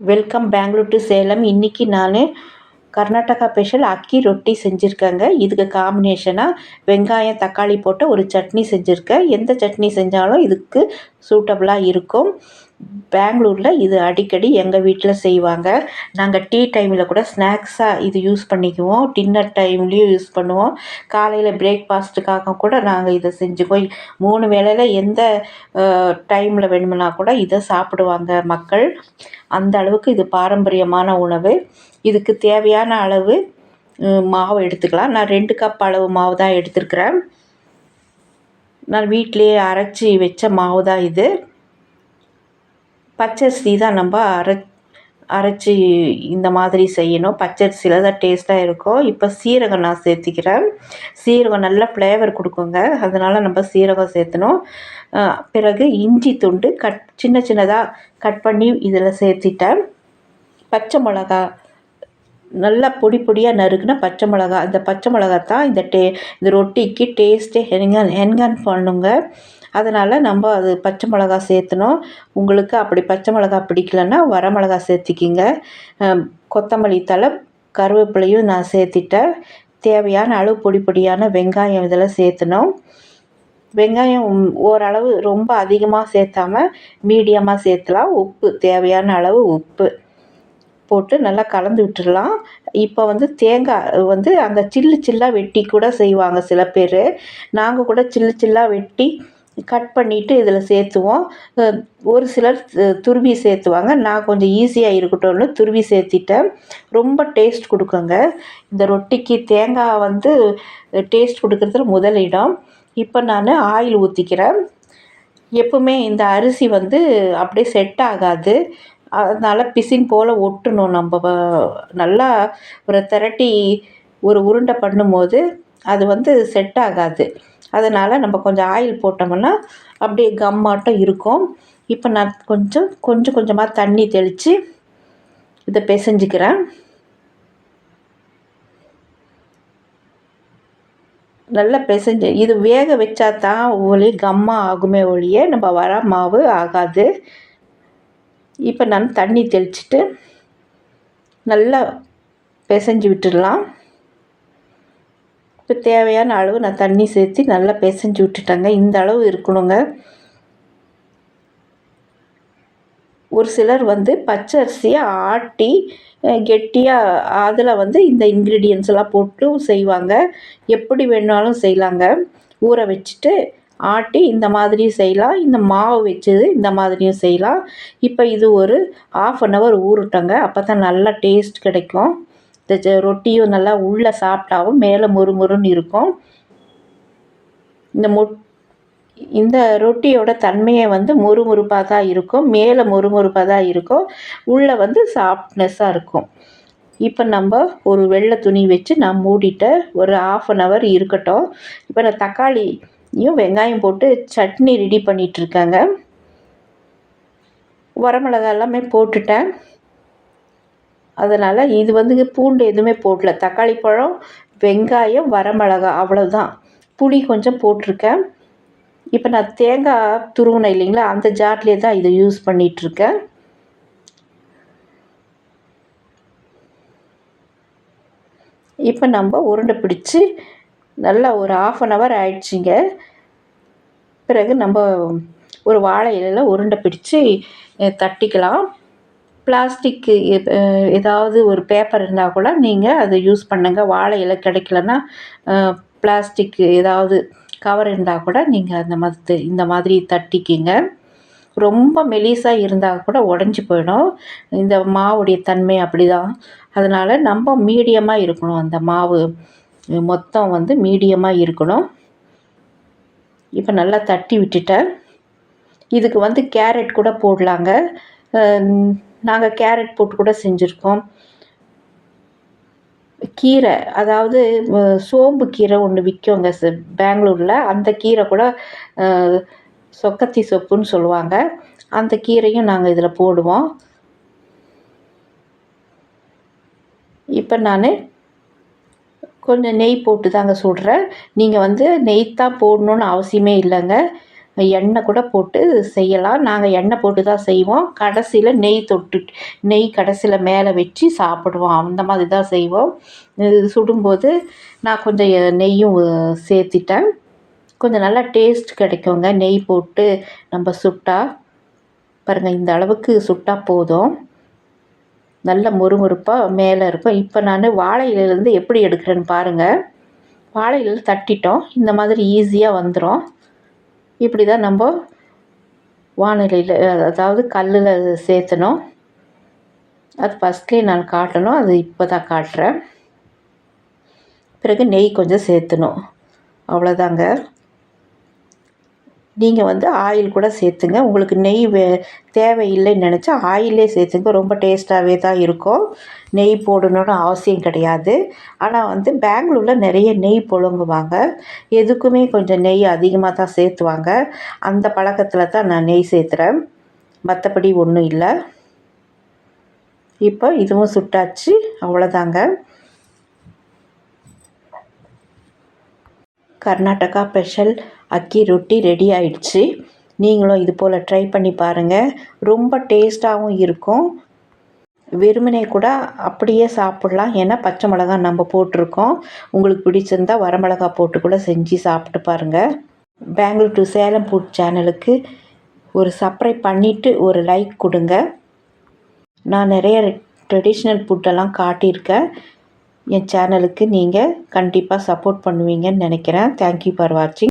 Welcome Bangalore to Salem. இன்றைக்கி நான் Karnataka special அக்கி ரொட்டி செஞ்சுருக்கேங்க. இதுக்கு காம்பினேஷனாக வெங்காயம் தக்காளி போட்டு ஒரு சட்னி செஞ்சுருக்கேன். எந்த சட்னி செஞ்சாலும் இதுக்கு சூட்டபுளாக இருக்கும். பெங்களூரில் இது அடிக்கடி எங்கள் வீட்டில் செய்வாங்க. நாங்கள் டீ டைமில் கூட ஸ்நாக்ஸாக இது யூஸ் பண்ணிக்குவோம். டின்னர் டைம்லேயும் யூஸ் பண்ணுவோம். காலையில் பிரேக்ஃபாஸ்ட்டுக்காக கூட நாங்கள் இதை செஞ்சுக்குவோம். மூணு வேளையில் எந்த டைமில் வேணுமுன்னா கூட இதை சாப்பிடுவாங்க மக்கள். அந்த அளவுக்கு இது பாரம்பரியமான உணவு. இதுக்கு தேவையான அளவு மாவு எடுத்துக்கலாம். நான் ரெண்டு கப் அளவு மாவு தான் எடுத்துருக்குறேன். நான் வீட்டிலேயே அரைச்சி வச்ச மாவு தான் இது. பச்சரிசி தான் நம்ம அரை அரைச்சி இந்த மாதிரி செய்யணும். பச்சரிசியில் தான் டேஸ்ட்டாக இருக்கும். இப்போ சீரகம் நான் சேர்த்திக்கிறேன். சீரகம் நல்ல ஃப்ளேவர் கொடுக்குங்க. அதனால் நம்ம சீரகம் சேர்த்தணும். பிறகு இஞ்சி துண்டு கட் சின்ன சின்னதாக கட் பண்ணி இதில் சேர்த்திட்டேன். பச்சை மிளகா நல்லா பொடி பொடியாக நறுக்குன பச்சை மிளகா அந்த பச்சை மிளகா தான் இந்த டே இந்த ரொட்டிக்கு டேஸ்ட்டே என்ஹான் என்ஹான் பண்ணுங்க. அதனால் நம்ம அது பச்சை மிளகா சேர்த்துணும் உங்களுக்கு அப்படி பச்சை மிளகா பிடிக்கலன்னா வர மிளகா சேர்த்திக்கிங்க. கொத்தமல்லி தழை கருவேப்பிலையும் நான் சேர்த்திட்டேன். தேவையான அளவு பொடி பொடியான வெங்காயம் இதெல்லாம் சேர்த்துணும் வெங்காயம் ஓரளவு ரொம்ப அதிகமாக சேர்த்தாம மீடியமாக சேர்த்தலாம். உப்பு தேவையான அளவு உப்பு. போட்டு நல்லா கலந்து விட்டுடலாம். இப்போ வந்து தேங்காய் வந்து அந்த சில்லு சில்லாக வெட்டி கூட செய்வாங்க சில பேர். நாங்கள் கூட சில்லு சில்லாக வெட்டி கட் பண்ணிவிட்டு இதில் சேர்த்துவோம். ஒரு சிலர் துருவி சேர்த்துவாங்க. நான் கொஞ்சம் ஈஸியாக இருக்கட்டும்னு துருவி சேர்த்திட்டேன். ரொம்ப டேஸ்ட் கொடுக்குங்க. இந்த ரொட்டிக்கு தேங்காய் வந்து டேஸ்ட் கொடுக்குறதுல முதல் இடம். இப்போ நான் ஆயில் ஊற்றிக்கிறேன் எப்பவுமே இந்த அரிசி வந்து அப்படியே செட் ஆகாது. அதனால் பிசின் போல் ஒட்டணும் நம்ம நல்லா ஒரு திரட்டி ஒரு உருண்டை பண்ணும்போது அது வந்து செட் ஆகாது. அதனால் நம்ம கொஞ்சம் ஆயில் போட்டோம்னா அப்படியே கம்மாட்டம் இருக்கும். இப்போ நான் கொஞ்சம் கொஞ்சம் கொஞ்சமாக தண்ணி தெளித்து இதை பிசைஞ்சிக்கிறேன். நல்லா பிசைஞ்சு இது வேக வச்சா தான் ஒளி கம்மா ஆகுமே ஒழிய நம்ம வர மாவு ஆகாது. இப்போ நான் தண்ணி தெளிச்சிட்டு நல்லா பிசைஞ்சு விட்டுடலாம். இப்போ தேவையான அளவு நான் தண்ணி சேர்த்து நல்லா பிசைஞ்சு விட்டுட்டேங்க. இந்த அளவு இருக்கணுங்க. ஒரு சிலர் வந்து பச்சை அரிசியை ஆட்டி கெட்டியாக அதில் வந்து இந்த இன்க்ரீடியன்ஸ் எல்லாம் போட்டு செய்வாங்க. எப்படி வேணாலும் செய்யலாங்க. ஊற வச்சுட்டு ஆட்டி இந்த மாதிரியும் செய்யலாம். இந்த மாவு வச்சது இந்த மாதிரியும் செய்யலாம். இப்போ இது ஒரு ஆஃப் அன் ஹவர் ஊறட்டங்க. அப்போ தான் நல்லா டேஸ்ட் கிடைக்கும். இந்த ரொட்டியும் நல்லா உள்ளே சாப்பிட்டாவும் மேலே முறுமுறுன்னு இருக்கும். இந்த மொ இந்த ரொட்டியோட தன்மையை வந்து முறுமுறுப்பாக தான் இருக்கும். மேலே முறுமுறுப்பாக தான் இருக்கும். உள்ளே வந்து சாஃப்ட்னஸ்ஸாக இருக்கும். இப்போ நம்ம ஒரு வெள்ளை துணி வச்சு நான் மூடிட்டேன் ஒரு ஆஃப் அன் ஹவர் இருக்கட்டும். இப்போ நான் தக்காளி தக்காளியும் வெங்காயம் போட்டு சட்னி ரெடி பண்ணிகிட்ருக்கேங்க வரமிளகா எல்லாமே போட்டுட்டேன். அதனால் இது வந்து பூண்டு எதுவுமே போடல. தக்காளி பழம் வெங்காயம் வரமிளகா அவ்வளோதான் புளி கொஞ்சம் போட்டிருக்கேன். இப்போ நான் தேங்காய் துருவினேன் இல்லைங்களா அந்த ஜார்லேயே தான் இதை யூஸ் பண்ணிகிட்ருக்கேன் இப்போ நம்ம உருண்டை பிடிச்சி நல்லா ஒரு ஆஃப் அன் ஹவர் ஆயிடுச்சிங்க. பிறகு நம்ம ஒரு வாழை இலையில் உருண்டை பிடிச்சு தட்டிக்கலாம். பிளாஸ்டிக்கு ஏதாவது ஒரு பேப்பர் இருந்தால் கூட நீங்கள் அதை யூஸ் பண்ணுங்கள் வாழை இலை கிடைக்கலன்னா பிளாஸ்டிக்கு ஏதாவது கவர் இருந்தால் கூட நீங்கள் அந்த மாதிரி இந்த மாதிரி தட்டிக்கிங்க. ரொம்ப மெலிசாக இருந்தால் கூட உடஞ்சி போயிடும். இந்த மாவுடைய தன்மை அப்படி தான் அதனால் நம்ம மீடியமாக இருக்கணும் அந்த மாவு. மொத்தம் வந்து மீடியமாக இருக்கணும். இப்போ நல்லா தட்டி விட்டுட்டேன். இதுக்கு வந்து கேரட் கூட போடலாங்க. நாங்கள் கேரட் போட்டு கூட செஞ்சுருக்கோம். கீரை அதாவது சோம்பு கீரை ஒன்று விற்குங்க ச பெங்களூரில். அந்த கீரை கூட சொக்கத்தி சொப்புன்னு சொல்லுவாங்க. அந்த கீரையும் நாங்கள் இதில் போடுவோம். இப்போ நான் கொஞ்சம் நெய் போட்டு தாங்க சுடுறேன் நீங்கள் வந்து நெய் தான் போடணுன்னு அவசியமே இல்லைங்க. எண்ணெய் கூட போட்டு செய்யலாம். நாங்கள் எண்ணெய் போட்டு தான் செய்வோம். கடைசியில் நெய் தொட்டு நெய் கடைசியில் மேலே வச்சு சாப்பிடுவோம். அந்த மாதிரி தான் செய்வோம். இது சுடும்போது நான் கொஞ்சம் நெய்யும் சேர்த்திட்டேன். கொஞ்சம் நல்லா டேஸ்ட் கிடைக்குங்க. நெய் போட்டு நம்ம சுட்டா பாருங்கள் இந்த அளவுக்கு சுட்டா போதும். நல்ல முறுமுறுப்பாக மேலே இருக்கும். இப்போ நான் வாழை இலையிலேருந்து எப்படி எடுக்கிறேன்னு பாருங்கள் வாழை இலையில் தட்டிட்டோம். இந்த மாதிரி ஈஸியாக வந்துடும் இப்படி தான் நம்ம வானிலையில் அதாவது கல்லில் சேர்த்தணும். அது ஃபஸ்ட்லேயே நான் காட்டணும். அது இப்போ தான் காட்டுறேன். பிறகு நெய் கொஞ்சம் சேர்த்தணும். அவ்வளோதாங்க நீங்கள் வந்து ஆயில் கூட சேர்த்துங்க. உங்களுக்கு நெய் வே தேவையில்லைன்னு நினச்சா ஆயிலே சேர்த்துங்க. ரொம்ப டேஸ்ட்டாகவே தான் இருக்கும். நெய் போடணும்னு அவசியம் கிடையாது. ஆனால் வந்து பெங்களூரில் நிறைய நெய் புழங்குவாங்க. எதுக்குமே கொஞ்சம் நெய் அதிகமாக தான் சேர்த்துவாங்க. அந்த பழக்கத்தில் தான் நான் நெய் சேர்த்துறேன். மற்றபடி ஒன்றும் இல்லை. இப்போ இதுவும் சுட்டாச்சு. அவ்வளோதாங்க. கர்நாடகா ஸ்பெஷல் அக்கி ரொட்டி ரெடி ஆயிடுச்சு. நீங்களும் இது போல் ட்ரை பண்ணி பாருங்கள் ரொம்ப டேஸ்ட்டாகவும் இருக்கும். வெறுமனே கூட அப்படியே சாப்பிட்லாம். ஏன்னா பச்சை மிளகா நம்ம போட்டிருக்கோம். உங்களுக்கு பிடிச்சிருந்தா வரமிளகா போட்டு கூட செஞ்சு சாப்பிட்டு பாருங்கள் பெங்களூர் டு சேலம் ஃபுட் சேனலுக்கு ஒரு சப்ஸ்கிரைப் பண்ணிவிட்டு ஒரு லைக் கொடுங்க. நான் நிறைய ட்ரெடிஷ்னல் ஃபுட்டெல்லாம் காட்டியிருக்கேன். என் சேனலுக்கு நீங்கள் கண்டிப்பாக சப்போர்ட் பண்ணுவீங்கன்னு நினைக்கிறேன். தேங்க்யூ ஃபார் வாட்சிங்